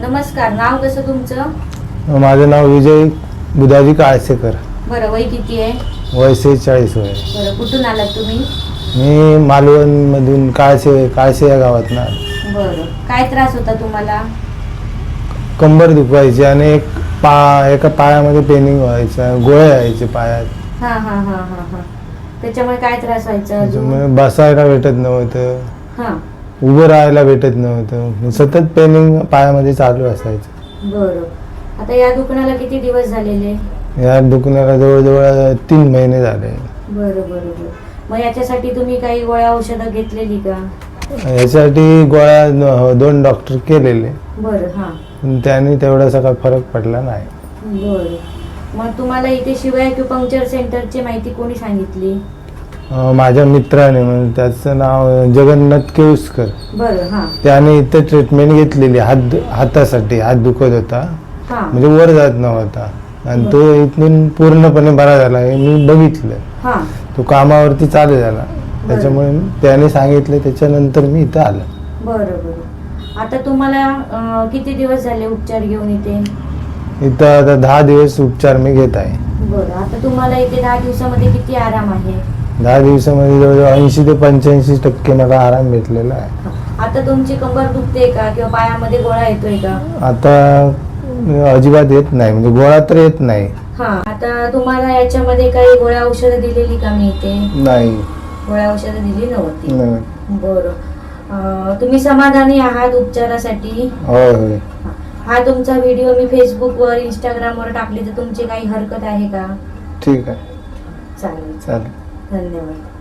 नमस्कार नाव कसं तुमचं? माझं नाव विजय बुधाजी काळसेकर. बरं वय किती आहे? वय सेहेचाळीस वय. बरं कुठून आलात तुम्ही? मी मालवणमधून काळसे काळसे या गावात ना बरं काय त्रास होता तुम्हाला? कंबर दुखवायची आणि एक पा एका पायामध्ये पेनिंग व्हायचं गोळे यायचे पायात. हा हा हा हा हा. त्याच्यामुळे काय त्रास व्हायचा अजून? त्याच्यामुळे बसायला भेटत नव्हतं. हा. उभं राहायला भेटत नव्हतं. सतत पेनिंग पायामध्ये चालू असायचं. बरं. आता या दुकानाला किती दिवस झालेले? या दुखण्याला जवळजवळ तीन महिने झाले. बरं बरं बरं. मग याच्यासाठी तुम्ही काही गोळ्या औषधं घेतलेली का? याच्यासाठी गोळ्या न- दोन डॉक्टर केलेले. बरं हां. पण त्यांनी तेवढासा काही फरक पडला नाही. बरं. मग तुम्हाला इथे शिवाय अॅक्युपंक्चर सेंटरची माहिती कोणी सांगितली? माझ्या मित्राने म्हणजे त्याचं नाव जगन्नाथ बरं हां. त्याने इथे ट्रीटमेंट घेतलेली हात हातासाठी हात दुखत होता. हां. म्हणजे वर जात नव्हता. आणि तो इथून पूर्णपणे बरा झाला हे मी बघितलं. हां. तो कामावरती चालू झाला. त्याच्यामुळे त्याने सांगितलं त्याच्यानंतर मी इथं आलो. बरं बरं. आता तुम्हाला अं, किती दिवस झाले उपचार घेऊन इथे? इथं आता दहा दिवस उपचार मी घेत आहे. बरं. आता तुम्हाला इथे दहा दिवसामध्ये किती आराम आहे? दहा दिवसामध्ये जवळजवळ ऐंशी ते पंच्याऐंशी टक्के मला आराम भेटलेला आहे. आता तुमची कंबर दुखते का किंवा पायामध्ये गोळा येतोय का? आता अजिबात येत नाही म्हणजे गोळा तर येत नाही. हा आता तुम्हाला याच्यामध्ये काही गोळ्या औषधं दिलेली का मी इथे? नाही. गोळ्या औषधं दिली नव्हती. नाही. बरं. अं, तुम्ही समाधानी आहात उपचारासाठी? होय होय. हा तुमचा व्हिडिओ मी फेसबुकवर इंस्टाग्रामवर टाकली तर तुमची काही हरकत आहे का? ठीक आहे. चालेल. चालेल. धन्यवाद.